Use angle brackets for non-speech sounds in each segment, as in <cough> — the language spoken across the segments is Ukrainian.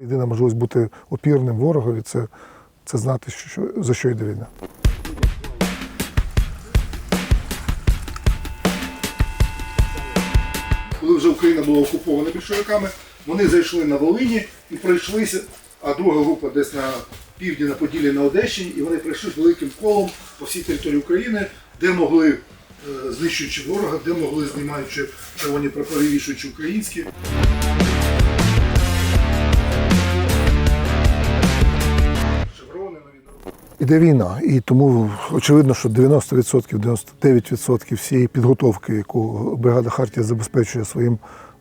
Єдина можливість бути опірним ворогові це, це знати, що, за що йде війна. Коли вже Україна була окупована більшовиками, вони зайшли на Волині і пройшлися, а друга група десь на півдні на Поділлі на Одещині, і вони пройшли великим колом по всій території України, де могли, е, знищуючи ворога, де могли, знімаючи червоні прапори, вішуючи українські. Іде війна, і тому очевидно, що 90%, 99% всієї підготовки, яку бригада Хартія забезпечує своїм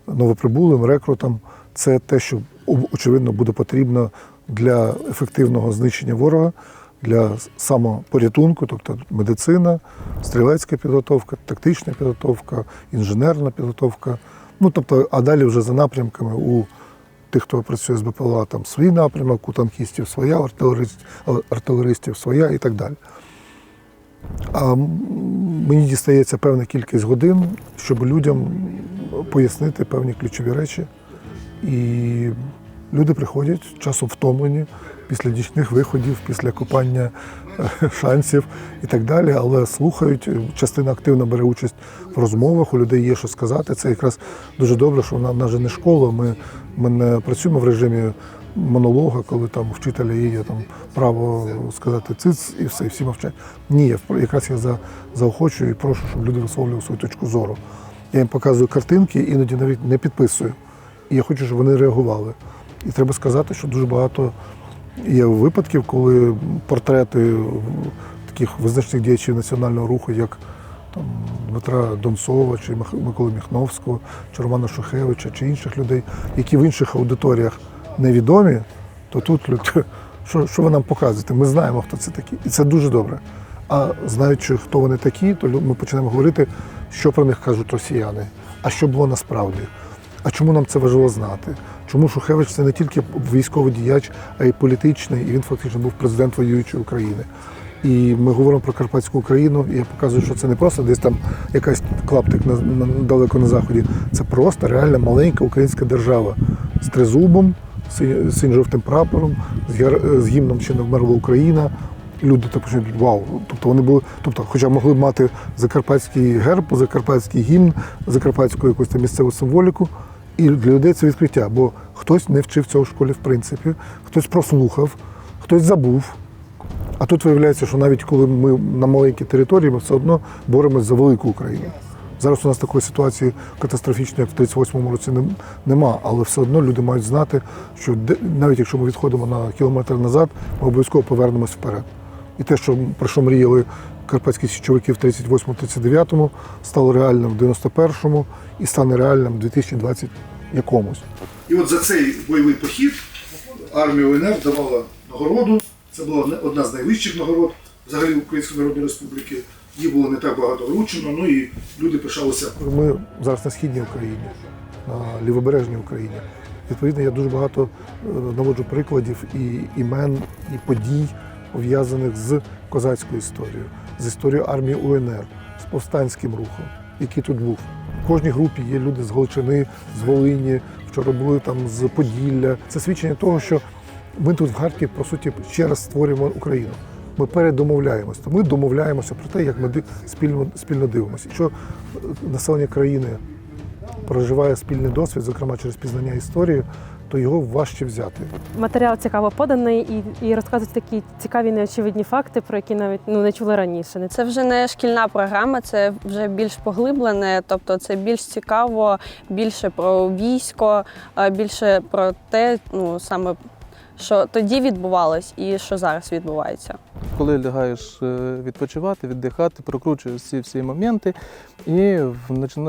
новоприбулим рекрутам, це те, що очевидно буде потрібно для ефективного знищення ворога, для самопорятунку, тобто медицина, стрілецька підготовка, тактична підготовка, інженерна підготовка. Ну тобто, а далі вже за напрямками у тих, хто працює з БПЛА, там свій напрямок, у танкістів своя, у артилерист- артилеристів своя і так далі. А мені дістається певна кількість годин, щоб людям пояснити певні ключові речі. І люди приходять часом втомлені після нічних виходів, після купання е, шансів і так далі, але слухають. Частина активно бере участь в розмовах, у людей є що сказати. Це якраз дуже добре, що вона же не школа. Ми, ми не працюємо в режимі монолога, коли там у вчителя є там право сказати циц і все, і всі мовчать. Ні, якраз я за, заохочую і прошу, щоб люди висловлювали свою точку зору. Я їм показую картинки, іноді навіть не підписую. І я хочу, щоб вони реагували. І треба сказати, що дуже багато є випадків, коли портрети таких визначних діячів національного руху, як там, Дмитра Донцова, чи Миколи Міхновського, чи Романа Шухевича, чи інших людей, які в інших аудиторіях невідомі, то тут люди, <laughs> що, що ви нам показуєте? Ми знаємо, хто це такі. І це дуже добре. А знаючи, хто вони такі, то ми починаємо говорити, що про них кажуть росіяни, а що було насправді. А чому нам це важливо знати? Чому Шухевич це не тільки військовий діяч, а й політичний, і він фактично був президент воюючої України. І ми говоримо про Карпатську Україну, і я показую, що це не просто десь там якась клаптик на, на, далеко на заході. Це просто реальна маленька українська держава з тризубом, синь- синьо-жовтим прапором, з, гер- з гімном ще не вмерла Україна. Люди так почнуть вау. Тобто вони були, тобто, хоча могли б мати закарпатський герб, закарпатський гімн, закарпатську якусь там місцеву символіку. І для людей це відкриття, бо хтось не вчив цього в школі в принципі, хтось прослухав, хтось забув. А тут виявляється, що навіть коли ми на маленькій території, ми все одно боремося за велику Україну. Зараз у нас такої ситуації катастрофічної, як в 38-му році нема, але все одно люди мають знати, що навіть якщо ми відходимо на кілометр назад, ми обов'язково повернемось вперед. І те, що про що мріяли карпатські січовики в 38-39-му, стало реальним в 91-му і стане реальним в 2020 якомусь. І от за цей бойовий похід армія УНР давала нагороду. Це була одна з найвищих нагород взагалі Української Народної Республіки. Її було не так багато вручено, ну і люди пишалися. Ми зараз на східній Україні, на лівобережній Україні. Відповідно, я дуже багато е, наводжу прикладів і імен, і подій, пов'язаних з козацькою історією, з історією армії УНР, з повстанським рухом, який тут був. В кожній групі є люди з Галичини, з Волині, вчора були там з Поділля. Це свідчення того, що ми тут в Харкові, по суті, ще раз створюємо Україну. Ми передомовляємося. Ми домовляємося про те, як ми спільно, спільно дивимося. Якщо е, населення країни проживає спільний досвід, зокрема через пізнання історії, то його важче взяти. Матеріал цікаво поданий і, і розказують такі цікаві неочевидні факти, про які навіть ну не чули раніше. Не Це вже не шкільна програма, це вже більш поглиблене, тобто це більш цікаво, більше про військо, більше про те, ну саме що тоді відбувалось і що зараз відбувається. Коли лягаєш е, відпочивати, віддихати, прокручуєш ці всі моменти, і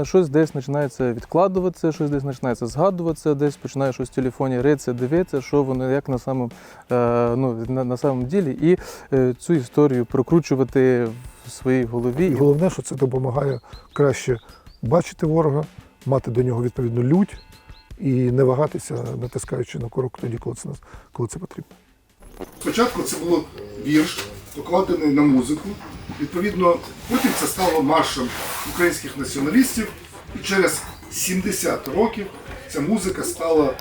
щось десь починається відкладуватися, щось десь починається згадуватися, десь починає щось в телефоні ритися, дивитися, що воно як на самому, е, ну, на, на самому ділі, і е, цю історію прокручувати в своїй голові. І головне, що це допомагає краще бачити ворога, мати до нього відповідну лють і не вагатися, натискаючи на курок тоді, коли це, коли це потрібно. Спочатку це було вірш, покладений на музику. Відповідно, потім це стало маршем українських націоналістів, і через 70 років ця музика стала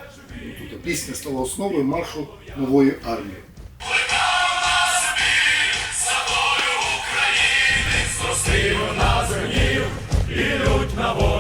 Тобто пісня стала основою маршу нової армії. На зернів, ідуть на ворогів,